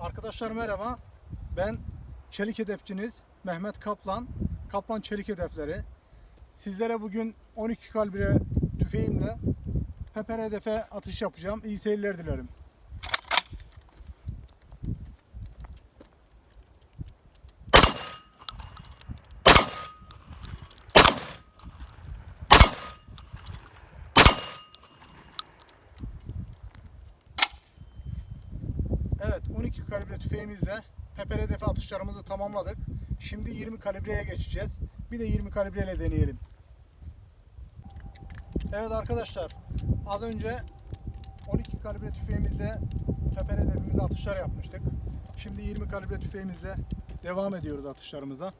Arkadaşlar merhaba. Ben çelik hedefçiniz Mehmet Kaplan. Kaplan Çelik Hedefleri. Sizlere bugün 12 kalibre tüfeğimle Pepper hedefe atış yapacağım. İyi seyirler dilerim. Evet 12 kalibre tüfeğimizle Pepper hedefe atışlarımızı tamamladık. Şimdi 20 kalibreye geçeceğiz. Bir de 20 kalibreyle deneyelim. Evet arkadaşlar az önce 12 kalibre tüfeğimizle Pepper hedefimizde atışlar yapmıştık. Şimdi 20 kalibre tüfeğimizle devam ediyoruz atışlarımıza.